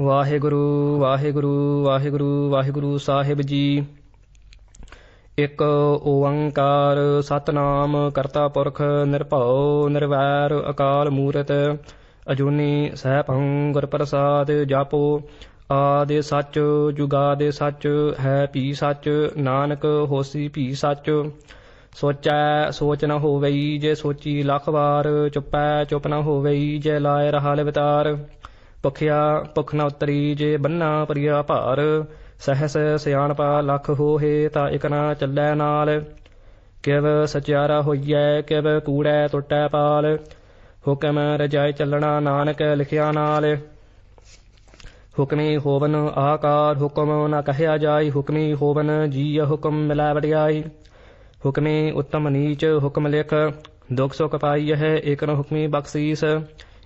ਵਾਹਿਗੁਰੂ ਵਾਹਿਗੁਰੂ ਵਾਹਿਗੁਰੂ ਵਾਹਿਗੁਰੂ ਸਾਹਿਬ ਜੀ। ਇਕ ਓੰਕਾਰ ਸਤਨਾਮ ਕਰਤਾ ਪੁਰਖ ਨਿਰਭਉ ਨਿਰਵੈਰ ਅਕਾਲ ਮੂਰਤ, ਅਜੂਨੀ ਸਹਿਭੰ ਗੁਰ ਪ੍ਰਸਾਦ ਜਾਪੋ। ਆਦੇ ਸੱਚ, ਜੁਗਾਦੇ ਸੱਚ, ਹੈ ਭੀ ਸੱਚ, ਨਾਨਕ ਹੋਸੀ ਭੀ ਸੱਚ। ਸੋਚੈ ਸੋਚ ਨ ਹੋਵਈ ਜੇ ਸੋਚੀ ਲੱਖ ਵਾਰ, ਚੁੱਪੈ ਚੁੱਪ ਨ ਹੋਵਈ ਜੇ ਲਾਇ ਰਹਾ ਲਵਤਾਰ। ਭੁਖਿਆ ਭੁਖ ਨ ਉਤਰੀ ਜੇ ਬੰਨਾ ਪ੍ਰਿਆ ਭਾਰ, ਸਹਸ ਸਿਆਣਪਾ ਲੱਖ ਹੋਏ ਤਾਂ ਇਕ ਚੱਲੈ ਨਾਲ। ਕਿਵ ਸਚਿਆਰਾ ਹੋਈਐ, ਕਿਵ ਕੂੜੈ ਟੁੱਟੈ ਪਾਲ। ਹੁਕਮ ਰਜਾਇ ਚੱਲਣਾ ਨਾਨਕ ਲਿਖਿਆ ਨਾਲ। ਹੁਕਮੀ ਹੋਵਨ ਆਕਾਰ, ਹੁਕਮ ਨਾ ਕਹਿਆ ਜਾਈ ਹੁਕਮੀ ਹੋਵਨ ਜੀ ਹੁਕਮ ਮਿਲੈ ਵਡਿਆਈ ਹੁਕਮੀ ਉਤਮ ਨੀਚ ਹੁਕਮ ਲਿਖ, ਦੁਖ ਸੁਖ ਪਾਈ ਹੈ ਏਕਨ ਹੁਕਮੀ ਬਖਸ਼ੀਸ।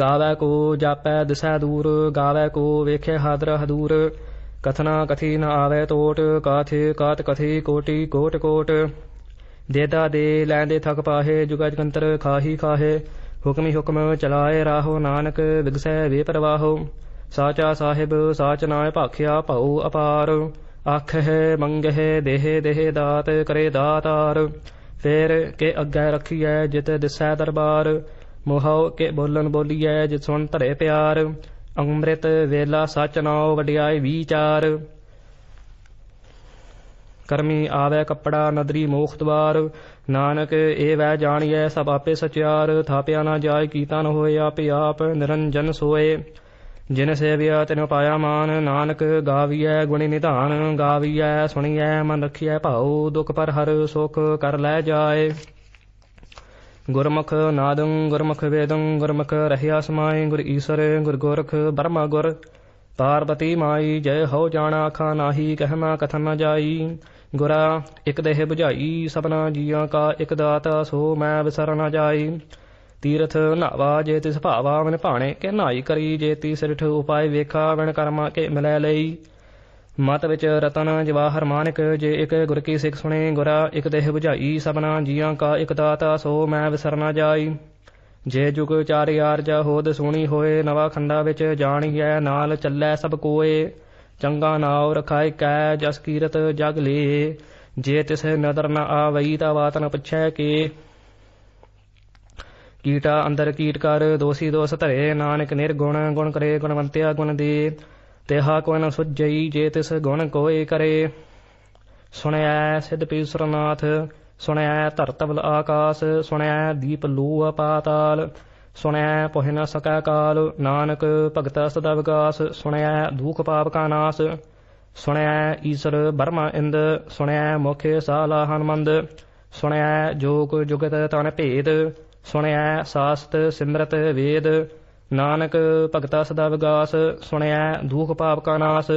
ਗਾਵੈ ਕੋ ਜਾਪੈ ਦਿਸੈ ਦੂਰ, ਗਾਵੈ ਕੋ ਵੇਖੇ ਹਾਦਰ ਹਦੂਰ। ਕਥਨਾ ਕਥੀ ਨ ਆਵੇ ਤੋਟ, ਕਾਥੇ ਕਾਤ ਕਥੀ ਕੋਟੀ ਕੋਟ ਕੋਟ। ਦੇਦਾ ਦੇ ਲੈਂਦੇ ਥਕ ਪਾਹੇ ਜੁਗਾ ਜਗੰਤਰ ਖਾਹੀ ਖਾਹੇ। ਹੁਕਮੀ ਹੁਕਮ ਚਲਾਏ ਰਾਹੋ ਨਾਨਕ, ਵਿਗਸੈ ਵੇ ਪ੍ਰਵਾਹੋ। ਸਾਚਾ ਸਾਹਿਬ, ਸਾਚ ਨਾਇ ਭਾਖਿਆ ਭਉ ਅਪਾਰ। ਆਖ ਹੈ ਮੰਗ ਹੈ ਦੇਹ ਦੇਹ ਦਾਤ, ਕਰੇ ਦਾਤਾਰ ਫੇਰ ਕੇ ਅੱਗੇ ਰੱਖੀਐ, ਜਿਤ ਦਿਸੈ ਦਰਬਾਰ। ਮੋਹਉ ਕੇ ਬੋਲਨ ਬੋਲੀਐ ਜਿਤ ਸੁਣ ਧਰੇ ਪਿਆਰ। ਅੰਮ੍ਰਿਤ ਵੇਲਾ ਸਚ ਨਾਉ ਵਡਿਆਈ ਵਿਚਾਰ। ਕਰਮੀ ਆਵੇ ਕਪੜਾ ਨਦਰੀ ਮੋਖ ਦਵਾਰ। ਨਾਨਕ ਏ ਵੈ ਜਾਣੀਐ ਸਭ ਆਪੇ ਸਚਿਆਰ। ਥਾਪਿਆ ਨਾ ਜਾਏ ਕੀਤਾ ਨ ਹੋਏ ਆਪੇ ਆਪ ਨਿਰੰਜਨ ਸੋਏ। ਜਿਨ ਸੇਵਿਆ ਤਿਨ ਪਾਇਆ ਮਾਨ, ਨਾਨਕ ਗਾਵੀਐ ਗੁਣੀ ਨਿਧਾਨ। ਗਾਵੀਐ ਸੁਣੀਐ ਮਨ ਰਖੀਐ ਭਾਉ ਦੁਖ ਪਰ ਹਰ ਸੁਖ ਕਰ ਲੈ ਜਾਏ। ਗੁਰਮੁਖ ਨਾਦੰ, ਗੁਰਮੁਖ ਵੇਦੰ, ਗੁਰਮੁਖ ਰਹਿਆ ਸਮਾਈ ਗੁਰ ਈਸਰ, ਗੁਰ ਗੋਰਖ ਬਰਮਾ ਗੁਰ। ਪਾਰਬਤੀ ਮਾਈ, ਜੈ ਹੋ ਜਾਣਾ, ਆਖਾ ਨਾਹੀ ਕਹਿਮਾ ਕਥਨ ਨ ਜਾਈ। ਗੁਰਾ, ਇਕ ਦੇਹ 부ਝਾਈ ਸਭਨਾ ਜੀਆਂ ਕਾ ਇਕ ਦਾਤਾ, ਸੋ ਮੈਂ ਵਿਸਰ ਨ ਜਾਈ। ਤੀਰਥ ਨਾਵਾ, ਜੇ ਤਿਸ ਭਾਵਾ ਮਨ ਭਾਣੇ ਕੇ ਨਾਈ ਕਰੀ, ਜੇ ਤੀ ਸਿਰਠ ਉਪਾਏ ਵੇਖਾ ਵਣ ਕਰਮਾ ਕੇ ਮਿਲੈ ਲਈ। ਮਤ ਵਿੱਚ ਰਤਨ ਜਵਾਹਰ ਮਾਨਕ ਜੇ ਇਕ ਗੁਰ ਕੀ ਸਿੱਖ ਸੁਣੇ ਗੁਰਾ, ਇੱਕ ਦੇਹ 부ਝਾਈ ਸਭਨਾ ਜੀਆਂ ਕਾ ਇੱਕ ਦਾਤਾ, ਸੋ ਮੈਂ ਵਿਸਰ ਜਾਈ। ਜੇ ਜੁਗ ਚਾਰ ਯਾਰ ਜਾ ਹੋਦ ਸੁਣੀ ਹੋਏ, ਨਵਾ ਖੰਡਾ ਵਿੱਚ ਜਾਣੀਐ, ਨਾਲ ਚੱਲੈ ਸਭ ਕੋਏ। ਚੰਗਾ ਨਾਉ ਰਖਾਇ ਕੈ, ਜਸ ਕੀਰਤ ਜਗ ਲੇ। ਜੇ ਤਿਸ ਨਦਰ ਨ ਆਵਈ, ਤਾ ਵਾਤਨ ਪੁੱਛੈ ਕੇ। ਕੀਟਾ ਅੰਦਰ ਕੀਟ ਕਰ, ਦੋਸੀ ਦੋਸ ਧਰੇ। ਨਾਨਕ ਨਿਰਗੁਣ, ਗੁਣ ਕਰੇ ਗੁਣਵੰਤਿਆ ਗੁਣ ਦੇ। ਤੇਹਾ ਕੋਈ ਨ ਸੁਝਈ ਜੇ ਤਿਸ ਗੁਣ ਕੋਏ ਕਰੇ। ਸੁਣਿਆ ਸਿਧ ਪੀਸਰਨਾਥ ਸੁਣਿਆ ਧਰਤਵਲ ਆਕਾਸ ਸੁਣਿਆ ਦੀਪ ਲੂ ਪਾਤਾਲ ਸੁਣਿਆ ਪੁਹਿ ਨ ਸਕੈ ਕਾਲ, ਨਾਨਕ ਭਗਤ ਸਦਾ ਵਿਗਾਸ ਸੁਣਿਆ ਦੁਖ ਪਾਪ ਕਾ ਨਾਸ ਸੁਣਿਆ ਈਸ਼ਰ ਬਰਮਾ ਇੰਦ ਸੁਣਿਆ ਮੁਖੇ ਸਾਲਾ ਹਨਮੰਦ ਸੁਣਿਆ ਜੋਗ ਜੁਗਤ ਤਨ ਭੇਦ ਸੁਣਿਆ ਸਾਸਤ ਸਿਮਰਤ ਵੇਦ ਨਾਨਕ ਭਗਤਾ ਸਦਾ ਵਿਗਾਸ ਸੁਣਿਆ ਦੁਖ ਪਾਪ ਕਾ ਨਾਸ।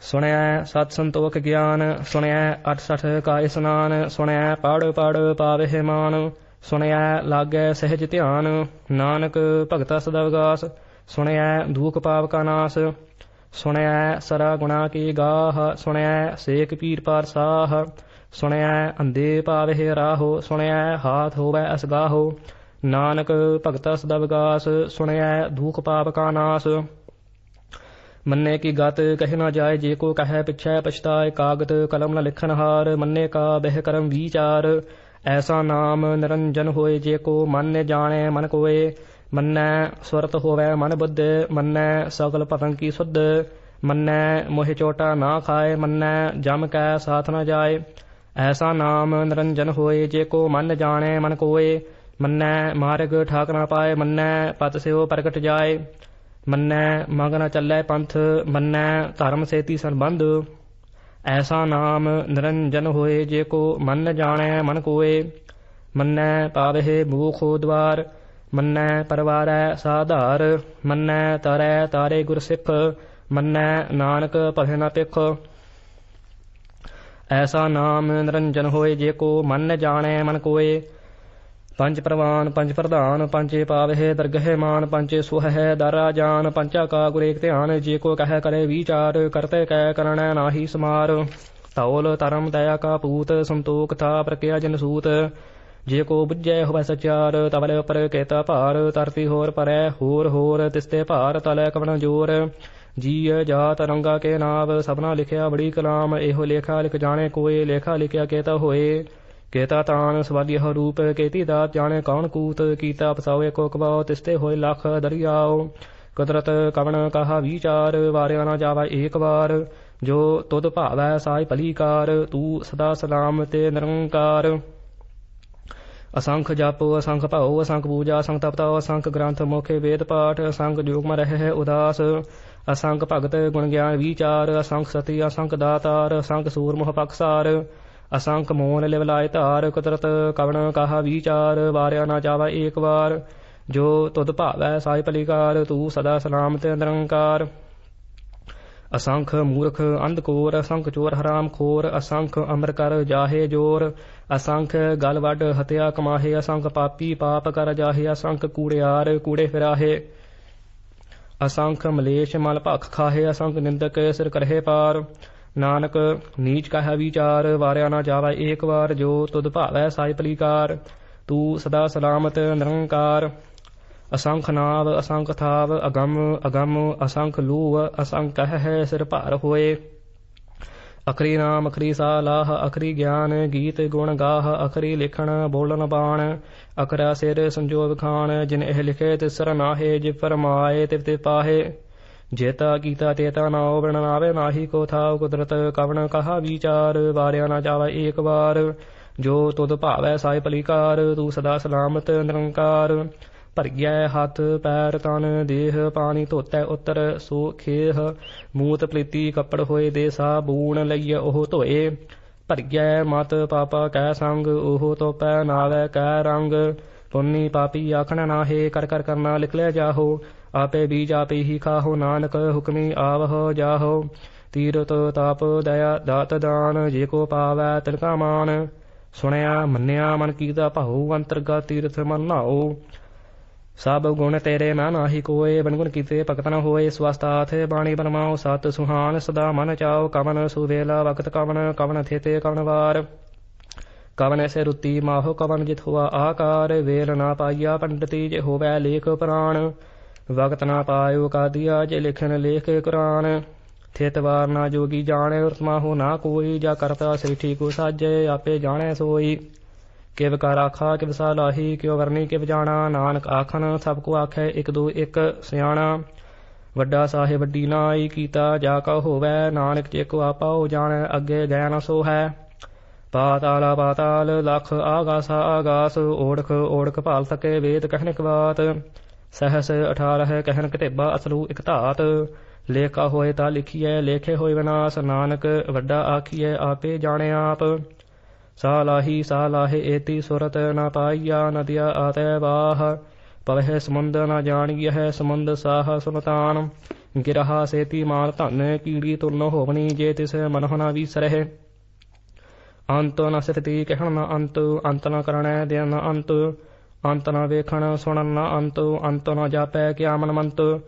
ਸੁਣਿਆ ਸਤ ਸੰਤੋਖ ਗਿਆਨ ਸੁਣਿਆ 68 ਕਾ ਇਸਨਾਨ ਸੁਣਿਆ ਪੜ ਪੜ ਪਾਵੇ ਮਾਨ ਸੁਣਿਆ ਲਾਗੈ ਸਹਿਜ ਧਿਆਨ। ਨਾਨਕ ਭਗਤਾ ਸਦਾ ਵਿਗਾਸ ਸੁਣਿਆ ਦੁਖ ਪਾਪ ਕਾ ਨਾਸ। ਸੁਣਿਆ ਸਰਾ ਗੁਣਾ ਕੀ ਗਾਹ ਸੁਣਿਆ ਸੇਖ ਪੀਰ ਪਾਰ ਸਾਹ। ਸੁਣਿਆ ਅੰਦੇ ਪਾਵੇ ਰਾਹੋ ਸੁਣਿਆ ਹਾਥ ਹੋਵੇ ਅਸਗਾਹੋ। ਨਾਨਕ ਭਗਤਾ ਸਦਾ ਵਿਗਾਸ ਸੁਣਿਆ ਦੁਖ ਪਾਪ ਕਾ ਨਾਸ। ਮੰਨੇ ਕੀ ਗਤ ਕਹਿ ਨਾ ਜਾਏ, ਜੇ ਕੋ ਕਹੈ ਪਿਛੈ ਪਛਤਾਏ, ਕਾਗਤ ਕਲਮ ਨ ਲਿਖਨ ਹਾਰ, ਮੰਨੇ ਕਾ ਬਹਿ ਕਰਮ ਵਿਚਾਰ। ਐਸਾ ਨਾਮ ਨਿਰੰਜਨ ਹੋਏ, ਜੇ ਕੋ ਮਨ ਨੇ ਜਾਣੈ ਮਨ ਕੋਏ। ਮੰਨੈ ਸਵਰਤ ਹੋਵੇ ਮਨ ਬੁੱਧ, ਮੰਨੈ ਸਗਲ ਪਤੰ ਕੀ ਸੁਧ। ਮੰਨੈ ਮੋਹਿ ਚੋਟਾ ਨਾ ਖਾਏ, ਮੰਨੈ ਜਮ ਕੈ ਸਾਥ ਨ ਜਾਏ। ਐਸਾ ਨਾਮ ਨਿਰੰਜਨ ਹੋਏ, ਜੇ ਕੋ ਮਨ ਜਾਣੈ ਮਨ ਕੋਏ। ਮੰਨੈ ਮਾਰਗ ਠਾਕ ਨਾ ਪਾਏ, ਮੰਨੈ ਪਤ ਸਿਓ ਪ੍ਰਗਟ ਜਾਏ, ਮੰਨੈ ਮੰਗ ਨ ਚੱਲੈ ਪੰਥ, ਮੰਨੈ ਧਰਮ ਸੇਤੀ ਸੰਬੰਧ। ਐਸਾ ਨਾਮ ਨਿਰੰਜਨ ਹੋਏ ਜੇ ਕੋ ਮਨ ਜਾਣੈ ਮਨ ਕੋਏ, ਮੰਨੈ ਪਾਵਹਿ ਮੂਖੋ ਦਵਾਰ, ਮੰਨੈ ਪਰਵਾਰੈ ਸਾਧਾਰ, ਮੰਨੈ ਤਰੈ ਤਾਰੇ ਗੁਰ ਸਿੱਖ, ਮੰਨੈ ਨਾਨਕ ਭਲੇ ਨਾ ਪਿਖ ਐਸਾ ਨਾਮ ਨਿਰੰਜਨ ਹੋਏ ਜੇ ਕੋ ਮਨ ਜਾਣੈ ਮਨ ਕੋਏ ਪੰਜ ਪ੍ਰਵਾਨ, ਪੰਜ ਪ੍ਰਧਾਨ, ਪੰਜੇ ਪਾਵਹਿ, ਦਰਗਹਿ ਮਾਨ, ਪੰਜੇ ਸੁਹਹਿ, ਦਰਾ ਜਾਨ, ਪੰਚਾ ਕਾ ਗੁਰੇਕ ਧਿਆਨ, ਜੇ ਕੋ ਕਹਿ ਕਰੇ ਵਿਚਾਰ, ਕਰਤੇ ਕੈ ਕਰਣੈ ਨਾਹੀ ਸਮਾਰ। ਤੌਲ ਧਰਮ ਦਇਆ ਕਾ ਪੂਤ, ਸੰਤੋਖ ਥਾ ਪ੍ਰਕਿਆ ਜਨ ਸੂਤ। ਜੇ ਕੋ ਬੁੱਝੈ ਹੋਵੈ ਸਚਾਰ, ਤਵਲੇ ਉਪਰ ਕੇਤਾ ਭਾਰ ਤਰਤੀ ਹੋਰ ਪਰੈ, ਹੋਰ ਹੋਰ ਤਿਸਤੇ ਭਾਰ, ਤਲੈ ਕਵਣ ਜੋਰ। ਜੀਅ ਜਾਤ ਰੰਗਾ ਕੇ ਨਾਵ, ਸਭਨਾ ਲਿਖਿਆ ਬੜੀ ਕਲਾਮ, ਇਹੋ ਲੇਖਾ ਲਿਖ ਜਾਣੇ ਕੋਏ, ਲੇਖਾ ਲਿਖਿਆ ਕੇਤਾ ਹੋਏ। ਕੇਤਾ ਤਾਨ ਸਵਾਦੀ ਰੂਪ ਕੇਤੀ ਦਾ ਜਾਣੇ ਕੌਣ ਕੂਤ, ਕੀਤਾ ਪਸਾਵੇ ਕੋ ਕਬਾਉ, ਤਿਸਤੇ ਹੋਏ ਲੱਖ ਦਰਿਆਓ ਕੁਦਰਤ ਕਵਣ ਕਹਾ ਵਿਚਾਰ, ਵਾਰਿਆ ਨਾ ਜਾਵਾ ਏਕ ਵਾਰ। ਜੋ ਤੁਧ ਭਾਵੈ ਸਾਈ ਭਲੀਕਾਰ, ਤੂੰ ਸਦਾ ਸਲਾਮ ਤੇ ਨਿਰੰਕਾਰ। ਅਸੰਖ ਜਪ, ਅਸੰਖ ਭਾਉ, ਅਸੰਖ ਪੂਜਾ, ਅਸੰਖ ਤਪਤਾ ਅਸੰਖ ਗ੍ਰੰਥ, ਮੁਖੇ ਵੇਦ ਪਾਠ, ਅਸੰਖ ਜੋਗਮ ਰਹਿ ਉਦਾਸ। ਅਸੰਖ ਭਗਤ ਗੁਣ ਗਿਆਨ ਵਿਚਾਰ, ਅਸੰਖ ਸਤੀ, ਅਸੰਖ ਦਾਤਾਰ, ਅਸੰਖ ਸੂਰਮੁਖ ਪਖਸਾਰ ਅਸੰਖ ਮੋਨ ਲਿਵਲਾਇ ਧਾਰ, ਕੁਦਰਤ ਕਵਣ ਕਹਾ ਵਿਚਾਰ, ਵਾਰਿਆ ਨਾ ਜਾਵਾ ਏਕ ਵਾਰ। ਜੋ ਤੁਧ ਭਾਵੈ ਸਾਈ ਭਲੀਕਾਰ ਤੂੰ ਸਦਾ ਸਲਾਮਤ ਨਿਰੰਕਾਰ। ਅਸੰਖ ਮੂਰਖ ਅੰਧਕੋਰ ਅਸੰਖ ਚੋਰ ਹਰਾਮ ਖੋਰ, ਅਸੰਖ ਅਮਰ ਕਰ ਜਾਹੇ ਜੋਰ। ਅਸੰਖ ਗਲ ਵੱਡ ਹਤਿਆ ਕਮਾਹੇ, ਅਸੰਖ ਪਾਪੀ ਪਾਪ ਕਰ ਜਾਹੇ, ਅਸੰਖ ਕੂੜਿਆਰ ਕੂੜੇ ਫਿਰਾਹੇ। ਅਸੰਖ ਮਲੇਸ਼ ਮਲ ਭਖ ਖਾਹੇ, ਅਸੰਖ ਨਿੰਦਕ ਸਿਰ ਕਰਹੇ ਪਾਰ। ਨਾਨਕ, ਨੀਚ ਕਹਿ ਵਿਚਾਰ, ਵਾਰਿਆ ਨਾ ਜਾਵਾ ਏਕ ਵਾਰ, ਜੋ ਤੁਧ ਭਾਵੈ ਸਾਈ ਭਲੀਕਾਰ ਤੂੰ ਸਦਾ ਸਲਾਮਤ, ਨਿਰੰਕਾਰ। ਅਸੰਖ ਨਾਵ, ਅਸੰਖ ਥਾਵ, ਅਗੰਮ ਅਗੰਮ, ਅਸੰਖ ਲੂਵ, ਅਸੰਖ ਹੈ ਸਿਰ ਭਾਰ ਹੋਏ। ਅਖਰੀ ਨਾਮ, ਅਖਰੀ ਸਾਲਾਹ, ਅਖਰੀ ਗਿਆਨ, ਗੀਤ ਗੁਣ ਗਾਹ, ਅਖਰੀ ਲਿਖਣ, ਬੋਲਣ ਬਾਣ। ਅਖਰਾ ਸਿਰ ਸੰਜੋਗ ਖਾਨ ਜਿਨ ਇਹ ਲਿਖੇ ਤਿਸਰ ਨਾਹੇ, ਜਿ ਫਰਮਾਏ ਤਿਵ ਤੇ ਪਾਹੇ। ਜੇਤਾ ਕੀਤਾ ਤੇਤਾ ਨਾ ਬਿਨ ਨਾਹੀ ਕੋ ਥਾਉ ਕੁਦਰਤ ਕਵਣ ਕਹਾ ਵਿਚਾਰ, ਵਾਰਿਆ ਨਾ ਜਾਵੇ ਏਕ ਵਾਰ। ਜੋ ਤੁਧ ਭਾਵੈ ਸਾਈ ਭਲੀਕਾਰ ਤੂੰ ਸਦਾ ਸਲਾਮਤ ਨਿਰੰਕਾਰ। ਭਰਗਿਆ ਹੱਥ ਪੈਰ ਤਨ, ਦੇਹ ਪਾਣੀ ਧੋਤੈ ਉਤਰ ਸੋ ਖੇਹ। ਮੂਤ ਪ੍ਰੀਤੀ ਕੱਪੜ ਹੋਏ ਦੇ ਸਾਬੂਣ ਲਈਏ ਉਹ ਧੋਏ। ਭਰਗਿਆ ਮਤ ਪਾਪਾ ਕੈ ਸੰਗ, ਉਹ ਤੋਪੈ ਨਾਵੇ ਕੈ ਰੰਗ। ਪੁੰਨੀ ਪਾਪੀ ਆਖਣ ਨਾਹੇ, ਕਰ ਕਰ ਕਰਨਾ ਲਿਖ ਲਿਆ ਜਾਹੋ। ਆਪੇ ਬੀਜ ਆਪੇ ਹੀ ਖਾਹੋ, ਨਾਨਕ ਹੁਕਮੀ ਆਵਹੁ ਜਾਹੋ। ਤੀਰਤ ਤਾਪ ਦਇਆ ਦਾਤ ਦਾਨ, ਜੇ ਕੋ ਪਾਵੈ ਤਿਲਕਾ ਮਾਨ। ਸੁਣਿਆ, ਮੰਨਿਆ, ਮਨ ਕੀਤਾ ਭਾਉ, ਅੰਤਰਗਤ ਤੀਰਥ ਮਨ ਨਾਓ ਸਭ ਗੁਣ ਤੇਰੇ ਨਾ ਨਾਹੀ ਕੋਏ, ਬਨਗੁਣ ਕੀਤੇ ਭਗਤ ਨ ਹੋਏ ਸਵਸਤਾਥ ਬਾਣੀ ਬਨਮਾਓ ਸਤ ਸੁਹਾਨ ਸਦਾ ਮਨ ਚਾਓ ਕਵਨ ਸੁਵੇਲਾ ਵਕਤ ਕਵਨ ਕਵਨ ਥੇਤੇ ਕਵਨ ਵਾਰ। ਕਵਨ ਐਸੇ ਰੁਤੀ ਮਾਹੋ, ਕਵਨ ਜਿਤ ਹੁਆ ਆਕਾਰ। ਵੇਲ ਨਾ ਪਾਈਆ ਪੰਡਤੀ, ਜੇ ਹੋਵੈ ਲੇਖ ਪ੍ਰਾਣ। ਵਕਤ ਨਾ ਪਾਇਓ ਕਾਦੀਆ ਜੇ ਲਿਖਣ ਲੇਖ ਕੁਰਾਨ। ਥਿਤ ਵਾਰ ਨਾ ਜੋਗੀ ਜਾਣੇ ਉਤਮਾ ਹੋ ਨਾ ਕੋਈ, ਜਾ ਕਰਤਾ ਸ੍ਰਿਠੀ ਕੋ ਸਾਜੇ, ਆਪੇ ਜਾਣੈ ਸੋਈ। ਕਿਵ ਕਰ ਆਖਾ, ਕਿਵ ਸਾਲਾਹੀ ਕਿਉ ਵਰਨੀ, ਕਿਵ ਜਾਣਾ। ਨਾਨਕ ਆਖਨ ਸਭ ਕੋ ਆਖੈ ਇਕ ਦੋ ਇਕ, ਸਿਆਣਾ। ਵੱਡਾ ਸਾਹਿਬ ਵੱਡੀ ਨਾਈ ਕੀਤਾ, ਜਾ ਕਾ ਹੋਵੇ। ਨਾਨਕ ਜੇ ਕੋ ਆਪਾਉ ਜਾਣੈ, ਅੱਗੇ ਗਿਆ ਨ ਸੋ ਹੈ ਪਾਤਾਲਾ ਪਾਤਾਲ, ਲਖ ਆਗਾਸਾ ਆਗਾਸ, ਓੜਖ ਓੜਖ ਭਾਲ ਸਕੇ ਵੇਦ ਕਹਿਨਕ ਬਾਤ। ਸਹਸ 18 ਕਹਿਣ ਘਟੇਬਾ ਅਸਲੂ ਇਕ ਧਾਤ, ਲੇਖਾ ਹੋਏ ਤਾਂ ਲਿਖੀਐ, ਲੇਖੇ ਹੋਏ ਵਿਨਾਸ਼, ਨਾਨਕ ਵੱਡਾ ਆਖੀਐ, ਆਪੇ ਜਾਣੇ ਆਪ। ਸਾਲਾਹੀ ਸਾਲਾਹੇ ਏਤੀ ਸੁਰਤ ਨਾ ਪਾਈਆ, ਨਦਿਆ ਆਤੈ ਬਾਹ ਪਵਹਿ ਸਮੁੰਦ ਨਾ ਜਾਣੀਐ ਹੈ ਸਮੁੰਦ ਸਾਹ ਸੁਨਤਾਨ। ਗਿਰਹਾ ਸੇਤੀ ਮਾਲ ਧਨ, ਕੀੜੀ ਤੁਰਨ ਹੋਵਣੀ ਜੇ ਤਿਸ ਮਨਹੁ ਨ ਵੀਸਰਹਿ। ਅੰਤ ਨ ਸਿਰਤੀ ਕਹਿਣ ਨ ਅੰਤ ਅੰਤ ਨ ਕਰਣੈ ਦਿਨ ਨ ਅੰਤ। ਅੰਤ ਨਾ ਵੇਖਣ, ਸੁਣਨ ਨਾ ਅੰਤ ਅੰਤ ਨਾ ਜਾਪੈ ਕਿਆ ਮਨ ਮੰਤ।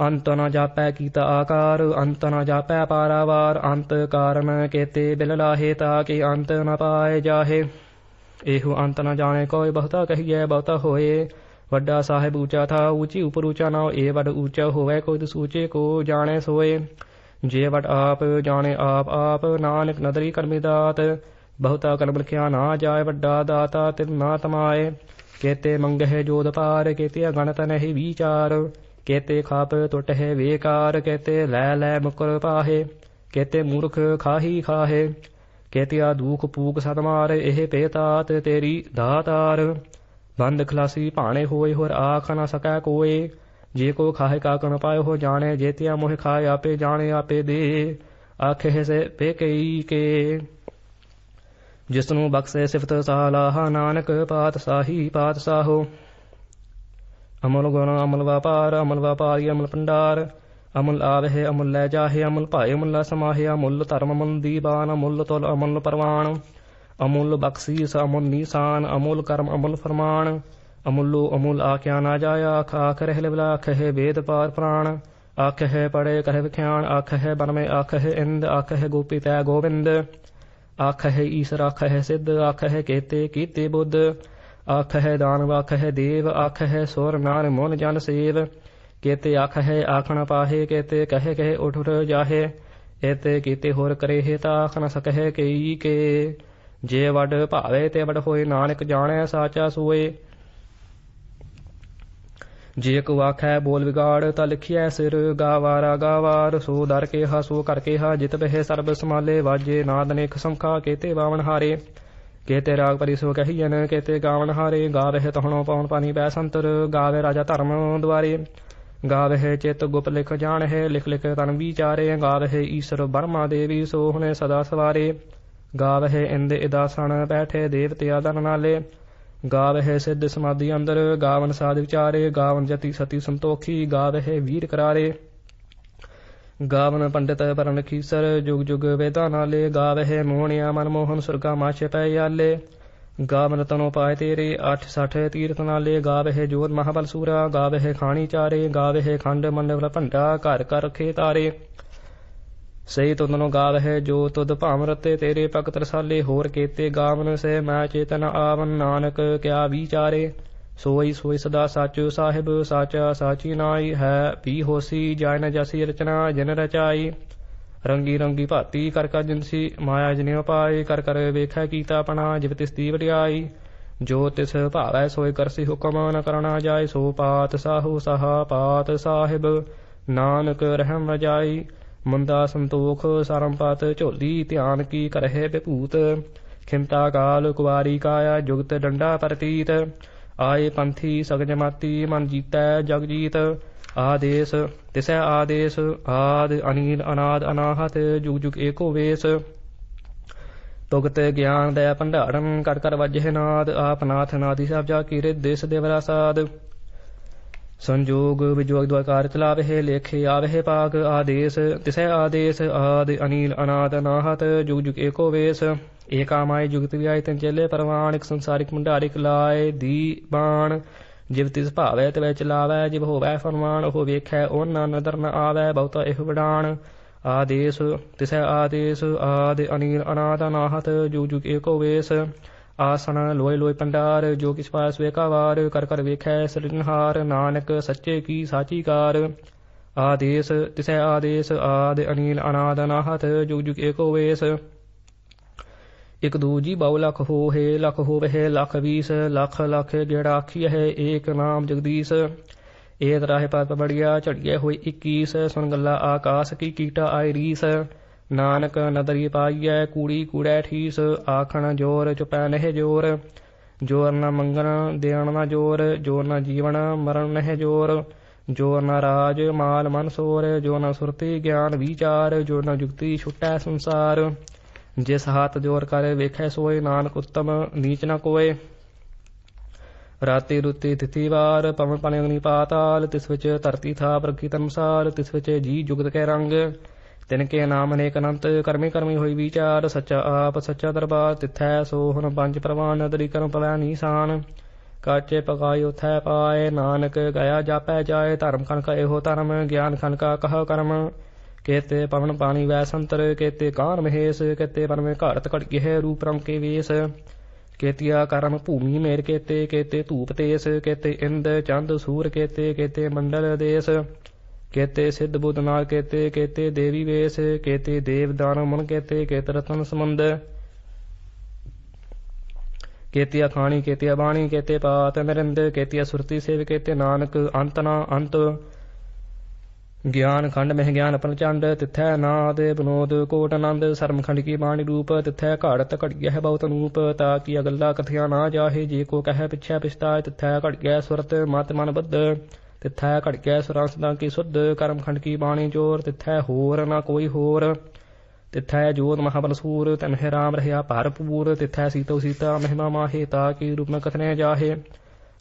ਅੰਤ ਨਾ ਜਾਪੈ ਕੀਤਾ ਆਕਾਰ, ਅੰਤ ਨ ਜਾਪੈ ਪਾਰਾਵਾਰ। ਅੰਤ ਕਾਰਨ ਕੇਤੇ ਬਿਲ ਲਾਹੇ ਤਾ ਕਿ ਅੰਤ ਨ ਪਾਏ ਜਾਹੇ। ਇਹੋ ਅੰਤ ਨ ਜਾਣੇ ਕੋਈ ਬਹੁਤਾ ਕਹੀਐ, ਬਹੁਤਾ ਹੋਏ। ਵੱਡਾ ਸਾਹਿਬ ਊਚਾ ਥਾ, ਉੱਚੀ ਉਪਰ ਊਚਾ ਨਾ ਏ ਵੱਡ ਊਚਾ ਹੋਵੇ, ਕੋਈ ਸੂਚੇ ਕੋ ਜਾਣੇ ਸੋਏ। ਜੇ ਵਟ ਆਪ ਜਾਣੇ ਆਪ ਆਪ ਨਾਨਕ ਨਦਰੀ ਕਰਮੀ ਦਾਤ। ਬਹੁਤਾ ਕਰਮ ਲਿਖਿਆ ਨਾ ਜਾਏ ਵੱਡਾ ਦਾਤਾ ਤਿਨ ਨਾ ਤਮਾਏ। ਕੇਤੇ ਮੰਗਹਿ ਜੋਦ ਪਾਰ ਕੇਤੇ ਗਣਤ ਨਹੀਂ ਵਿਚਾਰ, ਕੇਤੇ ਖਾਪ ਟੁੱਟ ਹੈ ਵੇਕਾਰ, ਕੇਤੇ ਲੈ ਲੈ ਮੁਕਰ ਪਾਹੇ, ਕੇਤੇ ਮੂਰਖ ਖਾਹੀ ਖਾਹੇ, ਕੇਤਿਆ ਦੂਖ ਪੂਕ ਸਦਮਾਰ ਇਹ ਪੇਤਾਤ ਤੇਰੀ ਦਾਤਾਰ। ਬੰਦ ਖਲਾਸੀ ਭਾਣੇ ਹੋਏ ਹੋਰ ਆਖ ਨਾ ਸਕੈ ਕੋਏ, ਜੇ ਕੋ ਖਾਏ ਕਾ ਕਨ ਪਾਏ ਹੋ ਜਾਣੇ, ਜੇਤਿਆ ਮੋਹ ਖਾਏ ਆਪੇ ਜਾਣੇ ਆਪੇ ਦੇ ਆਖੇ ਸੇ ਪੇਕਈ ਕੇ। ਜਿਸ ਨੂੰ ਬਖਸ਼ੇ ਸਿਫਤ ਸਾਲਾਹ, ਨਾਨਕ ਪਾਤਸ਼ਾਹੀ ਪਾਤਸ਼ਾਹੋ। ਅਮਲ ਗੁਣ, ਅਮਲ ਵਪਾਰ, ਅਮਲ ਵਪਾਰੀ, ਅਮਲ ਭੰਡਾਰ, ਅਮੁੱਲ ਆਵਹਿ, ਅਮੁੱਲ ਲੈ ਜਾਹੇ, ਅਮੁੱਲ ਭਾਏ, ਅਮੁੱਲ ਸਮਾਹੇ, ਅਮੁੱਲ ਧਰਮ ਅਮੁੱਲ ਦੀਵਾਨ ਅਮੁੱਲ ਤੁਲ, ਅਮੁੱਲ ਪਰਵਾਨ। ਅਮੁੱਲ ਬਖਸ਼ੀਸ ਅਮੁੱਲ ਨੀਸਾਨ, ਅਮੁੱਲ ਕਰਮ, ਅਮੁੱਲ ਫਰਮਾਨ। ਅਮੁੱਲੋ, ਅਮੁਲ ਆਖਿਆ ਨਾ ਜਾਇਆ, ਆਖ ਆਖ ਰਹਿ ਲਿਵਲਾ ਆਖ ਹੈ ਵੇਦ ਪਾਰ ਪ੍ਰਾਣ। ਆਖ ਹੈ ਪੜੇ ਕਰਹਿ ਵਿਖਿਆਨ ਆਖ ਹੈ ਬਨਮੇ ਆਖ ਹੈ ਇੰਦ ਆਖ ਹੈ ਗੋਪੀ ਤੈ ਗੋਬਿੰਦ ਆਖ ਹੈ ਈਸਰ ਆਖ ਹੈ ਸਿੱਧ ਆਖ ਹੈ ਕੇਤੇ, ਕੀਤੇ ਬੁੱਧ। ਆਖ ਹੈ ਦਾਨਵ ਆਖ ਹੈ ਦੇਵ ਆਖ ਹੈ ਸੁਰ ਨਾਰ ਮਨ ਜਨ ਸੇਵ। ਕੇਤੇ ਆਖ ਹੈ ਆਖਣ ਪਾਹੇ, ਕੇਤੇ ਕਹੇ ਕਹੇ ਉਠੁਰ ਉਠ ਜਾਹੇ। ਏਤੇ ਕੀਤੇ ਹੋਰ ਕਰੇ ਹੈ ਤਾ ਆਖ ਨ ਸਕਹਿ ਕਈ ਕੇ। ਜੇ ਵਡ ਭਾਵੇ ਤੇ ਵਡ ਹੋਏ ਨਾਨਕ ਜਾਣੈ, ਸਾਚਾ ਸੋਏ। ਜੇ ਕੋ ਆਖੈ ਬੋਲ ਵਿਗਾੜ, ਤਾ ਲਿਖਿਐ ਸਿਰ, ਗਾਵਾਰਾ ਗਾਵਾਰ, ਸੋ ਦਰ ਕੇ ਹਾ ਸੋ ਕਰ ਕੇ ਹਾ ਜਿਤ ਬਹਿ ਸਰਬ ਸਮਾਲੇ ਵਾਜੇ ਨਾਦ ਨੇਕ ਸੰਖਾ, ਕੇਤੇ ਵਾਵਣ ਹਾਰੇ। ਕੇਤੇ ਰਾਗ ਪਰੀ ਸੋ ਕਹੀਐਨ, ਕੇਤੇ ਗਾਵਣ ਹਾਰੇ, ਗਾਵਹਿ ਤਹਣੋ ਪਉਣ ਪਾਣੀ ਬੈ ਸੰਤਰ ਗਾਵੇ ਰਾਜਾ ਧਰਮ ਦੁਆਰੇ। ਗਾਵਹਿ ਚਿਤ ਗੁਪ ਲਿਖ ਜਾਣਹਿ, ਲਿਖ ਲਿਖ ਤਨ ਵਿਚਾਰੇ, ਗਾਵਹਿ ਈਸ਼ਰ ਬਰਮਾ ਦੇਵੀ, ਸੋ ਹੁਨੇ ਸਦਾ ਸਵਾਰੇ। ਗਾਵਹਿ ਇੰਦ ਇਦਾਸਣ, ਬੈਠੇ ਦੇਵਤੇ ਆਦਨ ਨਾਲੇ। ਗਾਵਹਿ ਸਿੱਧ ਸਮਾਧੀ ਅੰਦਰ, ਗਾਵਨ ਸਾਧ ਵਿਚਾਰੇ, ਗਾਵਨ ਜਤੀ ਸਤੀ ਸੰਤੋਖੀ, ਗਾਵਹਿ ਵੀਰ ਕਰਾਰੇ। ਗਾਵਨ ਪੰਡਿਤ ਪਰਨ ਖੀਸਰ, ਜੁਗ ਜੁਗ ਵੇਦਾਂ ਨਾਲੇ, ਗਾਵਹਿ ਮੋਹਣਿਆ ਮਨ ਮੋਹਨ ਸੁਰਗਾ ਮਾਛ ਪੈ ਆਲੇ। ਗਾਵਨ ਤਨੋ ਪਾਏ ਤੇਰੇ 860 ਤੀਰਥ ਨਾਲੇ, ਗਾਵਹਿ ਜੋਤ ਮਹਾਬਲ ਸੂਰਾ, ਗਾਵਹਿ ਖਾਣੀ ਚਾਰੇ, ਗਾਵਹਿ ਖੰਡ ਮੰਡਲ ਭੰਡਾ, ਘਰ ਘਰ ਖੇ ਤਾਰੇ ਸਹੀ ਤੁਧਨੋ ਗਾਵਹਿ ਜੋ ਤੁਧ ਭਾਮ ਰਤੇ ਤੇਰੇ ਭਗਤ ਰਸਾਲੇ, ਹੋਰ ਕੇਤੇ ਗਾਵਨ ਸੇ ਮੈਂ ਚੇਤਨ ਆਵਨ ਨਾਨਕ, ਕਿਆ ਵਿਚਾਰੇ? ਸੋਈ ਸੋਈ ਸਦਾ ਸਾਚੋ ਸਾਹਿਬ, ਸਾਚਾ ਸਾਚੀ ਨਾਈ ਹੈ ਪੀ ਹੋਸੀ ਜਾਇ ਜਸੀ ਰਚਨਾ ਜਿਨ ਰਚਾਈ। ਰੰਗੀ ਰੰਗੀ ਭਾਤੀ ਕਰ ਕਰ ਜਿਨਸੀ ਮਾਇਆ ਜਿਨਿ ਪਾਈ ਕਰ ਕਰ ਵੇਖੈ ਕੀਤਾ ਆਪਣਾ ਜਿਵ ਤਿਸ ਦੀ ਵਡਿਆਈ। ਜੋ ਤਿਸ ਭਾਵੈ ਸੋਈ ਕਰਸੀ ਹੁਕਮ ਨ ਕਰਨਾ ਜਾਏ, ਸੋ ਪਾਤ ਸਾਹੂ ਸਹਾ ਪਾਤ ਸਾਹਿਬ, ਨਾਨਕ ਰਹਿਮ ਰਜਾਈ। ਮੁੰਦਾ ਸੰਤੋਖ ਸਰਮਪਤ ਝੋਲੀ, ਧਿਆਨ ਕੀ ਕਰਹਿ ਬਿਭੂਤ ਖਿੰਤਾ ਕਾਲ ਕੁਵਾਰੀ ਕਾਇਆ ਜੁਗਤ ਡੰਡਾ ਪ੍ਰਤੀਤ। ਆਏ ਪੰਥੀ ਸਗਜ ਮਾਤੀ ਮਨ ਜੀਤੈ ਜਗ ਜੀਤ। ਆਦੇਸ, ਤਿਸੈ ਆਦੇਸ, ਆਦ ਅਨੀਲ ਅਨਾਦ ਅਨਾਹਤ, ਜੁਗ ਜੁਗ ਏਕੋ ਵੇਸ। ਤੁਗਤ ਗਿਆਨ ਦਇਆ ਭੰਡਾਰਨ ਕਰ ਕਰ ਵਜਹਿ ਨਾਦ, ਆਪ ਨਾਥ ਨਾਦੀ ਸਭ ਜਾ ਕੀ ਰਿਦਿਸ ਦੇਵਰਾ ਸਾਧ ਸੰਜੋਗ ਵਿਜੋਗ ਦੁਆਕਾਰ ਚਲਾਵਹਿ ਲੇਖੇ ਆਵਹਿ ਪਾਕ ਆਦੇਸ ਤਿਸੈ ਆਦੇਸ, ਆਦ ਅਨੀਲ ਅਨਾਦ ਅਨਾਹਤ ਜੁਗ ਜੁਗ ਏਕੋ ਵੇਸ। ਏਕਾ ਮਾਇ ਜੁਗਤ ਵਿਆਇ ਤਨ ਚੇਲੇ ਪਰਵਾਨਿਕ ਸੰਸਾਰਿਕ ਮੰਡਾਰਿਕ ਲਾਏ ਦੀ ਬਾਣ ਜਿਵ ਤਿਸ ਭਾਵੈ ਤੇ ਚਲਾਵੈ, ਜਿਵ ਹੋਵੈ ਫਰਮਾਨ, ਉਹ ਵੇਖੈ ਉਹ ਨਾ ਨਦਰ ਨ ਆਵੈ, ਬਹੁਤਾ ਇਹ ਵਡਾਣ ਆਦੇਸ ਤਿਸੈ ਆਦੇਸ, ਆਦ ਅਨੀਲ ਅਨਾਦ ਅਨਾਹਤ ਜੁਗ ਜੁਗ ਏਕੋ ਵੇਸ। ਆਸਣ ਲੋਏ ਲੋਏ ਪੰਡਾਰ, ਜੋ ਕਿਸ ਪਾਸ ਵੇਖਾ ਕਰ ਕਰ ਵੇਖੈ ਸਿਰਜਣਹਾਰ ਨਾਨਕ ਸੱਚੇ ਕੀ ਸਾਚੀ ਕਾਰ। ਆਦੇਸ, ਤਿਸੈ ਆਦੇਸ, ਆਦ ਅਨੀਲ ਅਨਾਦ ਅਨਾਹਤ, ਜੁਗ ਜੁਗ ਏਕੋ ਵੇਸ। ਇਕ ਦੂਜੀ ਬਹੁ ਲਖ ਹੋਏ ਲਖ ਹੋਵੇ ਲਖ ਵੀਸ, ਲਖ ਲਖ ਗੇੜਾ ਆਖੀ ਹੈ ਏਕ ਨਾਮ ਜਗਦੀਸ਼। ਏਤ ਰਾਹੇ ਪਤ ਬੜੀਆ ਝੜੀਏ ਹੋਈ 21 ਸੁਣ ਗੱਲਾ ਆਕਾਸ ਕੀ ਕੀਟਾ ਆਈ ਰੀਸ ਨਾਨਕ ਨਦਰੀ ਪਾਈਐ, ਕੂੜੀ ਕੂੜੈ ਠੀਸ, ਆਖਣ ਜੋਰ ਚੁਪੈ ਨਹਿ ਜੋਰ। ਜੋਰ ਨ ਮੰਗਣ, ਦੇਣ ਨ ਜੋਰ ਜੋਰ ਨ ਜੀਵਨ, ਮਰਨ ਨਹਿ ਜੋਰ। ਜੋਰ ਨ ਰਾਜ, ਮਾਲ ਮਨ ਸੋਰ ਜੋ ਨ ਸੁਰਤੀ ਗਿਆਨ ਵਿਚਾਰ ਜੋ ਨਾ ਜੁਗਤੀ ਛੁਟੈ ਸੰਸਾਰ। ਜਿਸ ਹੱਥ ਜੋਰ ਕਰ ਵੇਖੈ ਸੋਏ ਨਾਨਕ ਉਤਮ, ਨੀਚ ਨਾ ਕੋਏ। ਰਾਤੀ ਰੁੱਤੀ ਤਿਥੀ ਵਾਰ, ਪਵਨ ਪਾਣੀ ਅਗਨੀ ਪਾਤਾਲ, ਤਿਸ ਵਿੱਚ ਧਰਤੀ ਥਾ ਪ੍ਰਕੀ ਤਨਸਾਰ ਤਿਸ ਵਿੱਚ ਜੀ ਜੁਗਤ ਕੈ ਰੰਗ। ਤਿਨ ਕੇ ਨਾਮ ਅਨੇਕ ਅਨੰਤ, ਕਰਮੀ ਕਰਮੀ ਹੋਈ ਵਿਚਾਰ, ਸੱਚਾ ਆਪ, ਸੱਚਾ ਦਰਬਾਰ, ਤਿਥੈ ਸੋਹਣ ਪੰਜ ਪ੍ਰਵਾਨ ਨਦਰੀ ਕਰਮ ਪਵੈ ਨੀਸਾਨ। ਕਾਚੇ ਪਕਾਇ ਉਥੈ ਪਾਏ, ਨਾਨਕ ਗਿਆ ਜਾਪੈ ਜਾਏ, ਧਰਮ ਖਨ ਕਾ ਇਹੋ ਧਰਮ, ਗਿਆਨ ਖਨ ਕਾ ਕਹ ਕਰਮ। ਕੇਤੇ ਪਵਨ ਪਾਣੀ ਵੈ ਸੰਤਰ, ਕੇਤੇ ਕਾਨ ਮਹੇਸ਼, ਕੇਤੇ ਪਰਮੇ ਮੇ ਘਾਰਤ ਘੜਿਏ ਰੂਪ ਰੰਗ ਕੇ ਵੇਸ। ਕੇਤਿਆ ਕਰਮ ਭੂਮੀ ਮੇਰ ਕੇਤੇ ਕੇਤੇ ਧੂਪ ਤੇਸ, ਕੇਤੇ ਇੰਦ, ਚੰਦ, ਸੂਰ ਕੇਤੇ ਕੇਤੇ ਮੰਡਲ ਦੇਸ। ਕੇਤੇ ਸਿੱਧ ਬੁੱਧ ਨਾਲ ਕੇਤੇ ਕੇਤੇ ਦੇਵੀ ਵੇਸ, ਕੇਤੇ ਦੇਵ ਦਾਨ ਮਨ ਕੇਤੇ, ਕੇਤ ਰਤਨ ਸਮੰਦ ਕੇਤਿਆ ਖਾਣੀ ਕੇਤਿਆ ਬਾਣੀ, ਕੇਤੇ ਪਾਤ ਨਰਿੰਦ, ਕੇਤਿਆ ਸੁਰਤੀ ਸੇਵ, ਕੇਤੇ ਨਾਨਕ, ਅੰਤ ਨਾ ਅੰਤ। ਗਿਆਨ ਖੰਡ ਮਹਿ ਗਿਆਨ ਪ੍ਰਚੰਡ ਤਿਥੈ ਨਾਦ ਬਨੋਦ ਕੋਟ ਆਨੰਦ ਸਰਮਖੰਡ ਕੀ ਬਾਣੀ ਰੂਪ, ਤਿਥੈ ਘੜਤ ਘੜਿਆ ਹੈ ਬਹੁਤ ਅਨੂਪ, ਤਾ ਕੀ ਅਗਲਾ ਕਥਿਆ ਨਾ ਜਾਹੇ, ਜੇ ਕੋ ਕਹੈ ਪਿਛੈ ਪਿਛਤਾ ਤਿਥੈ ਘੜਿਆ ਸੁਰਤ ਮਤ ਮਨ ਬੱਧ। ਤਿਥੈ ਘੜਕੈ ਸੁਰਾਂਸਦਾ ਕੀ ਸੁਧ, ਕਰਮ ਖੰਡ ਕੀ ਬਾਣੀ ਜੋਰ, ਤਿਥੈ ਹੋਰ ਨਾ ਕੋਈ ਹੋਰ। ਤਿਥੈ ਜੋਤ ਮਹਾਬਲਸੂਰ ਤਨਹਿ ਰਾਮ ਰਹਿਆ ਭਰਪੂਰ। ਤਿਥੈ ਸੀਤੋ ਸੀਤਾ, ਮਹਿਮਾ ਮਾਹੇ ਤਾ ਕੀ ਰੂਪ ਨ ਕਥਨੇ ਜਾਹੇ।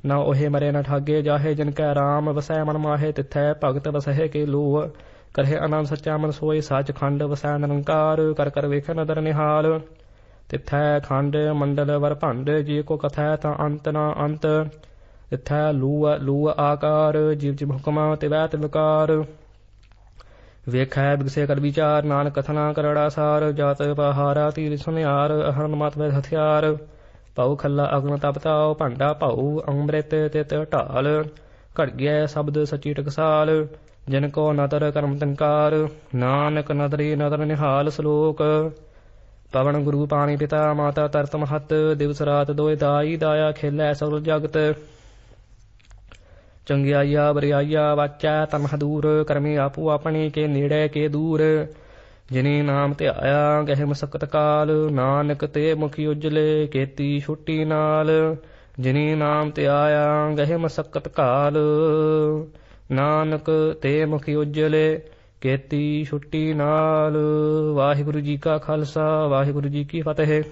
ਨਾ ਉਹੇ ਮਰੇ ਨ ਠਾਗੇ ਜਾਹੇ, ਜਿਨ ਕੈ ਰਾਮ ਵਸੈ ਮਨ ਮਾਹੇ, ਤਿਥੈ ਭਗਤ ਵਸਹਿ ਕੇ ਲੋ ਕਰਹਿ ਆਨੰਦ ਸੱਚਾ ਮਨ ਸੋਏ ਸੱਚ ਖੰਡ ਵਸੈ ਨਿਰੰਕਾਰ। ਕਰ ਕਰ ਵੇਖੈ ਨਦਰ ਨਿਹਾਲ। ਤਿਥੈ ਖੰਡ ਮੰਡਲ ਵਰ ਭੰਡ, ਜੀ ਕੋ ਕਥੈ ਤਾਂ ਅੰਤ ਨਾ ਅੰਤ। ਇਥੈ ਲੂ ਲੂ ਆਕਾਰ ਜੀਵ ਜੀਵ ਹੁਕਮਾ ਤਿਵੈ ਤਿਵਕਾਰ ਵੇਖੈ ਬਿਗਸੇ ਕਰ ਵਿਚਾਰ ਨਾਨਕ ਕਥਨਾ ਕਰੜਾ ਸਾਰ ਜਾਤ ਪਹਾਰਾ ਤੀਰ ਸੁਨਿਆਰ ਅਹਰਨ ਮਤ ਵੇ ਹਥਿਆਰ ਪਉ ਖੱਲਾ ਅਗਨ ਤਪਤਾਉ ਭਾਂਡਾ ਭਉ ਅੰਮ੍ਰਿਤ ਤਿਤ ਢਾਲ ਘੜ ਗਿਆ ਸ਼ਬਦ ਸਚੀ ਟਕਸਾਲ ਜਿਨ ਕੋ ਨਦਰ ਕਰਮ ਤੰਕਾਰ ਨਾਨਕ ਨਦਰੀ ਨਦਰ ਨਿਹਾਲ ਸ਼ਲੋਕ ਪਵਨ ਗੁਰੂ ਪਾਣੀ ਪਿਤਾ ਮਾਤਾ ਤਰਤ ਮਹਤ ਦਿਵਸ ਰਾਤ ਦੋਇ ਦਾਈ ਦਾਇਆ ਖੇਲੈ ਸਰਲ ਜਗਤ ਚੰਗਿਆਈਆ ਬਰਿਆਈਆ ਵਾਚਾ ਤਨਹ ਦੂਰ ਕਰਮੀ ਆਪੂ ਆਪਣੇ, ਕੇ ਨੇੜੇ, ਕੇ ਦੂਰ। ਜਿਨੀ ਨਾਮ ਧਿਆਇਆ ਗਹਿ ਮਸਕਤ ਕਾਲ। ਨਾਨਕ ਤੇ ਮੁਖੀ ਉਜਲੇ, ਕੀਤੀ ਛੁੱਟੀ ਨਾਲ। ਜਿਨੀ ਨਾਮ ਧਿਆਇਆ ਗਹਿ ਮਸਕਤ ਕਾਲ। ਨਾਨਕ ਤੇ ਮੁਖੀ ਉਜਲੇ, ਕੀਤੀ ਛੁੱਟੀ ਨਾਲ। ਵਾਹਿਗੁਰੂ ਜੀ ਕਾ ਖਾਲਸਾ, ਵਾਹਿਗੁਰੂ ਜੀ ਕੀ ਫਤਿਹ।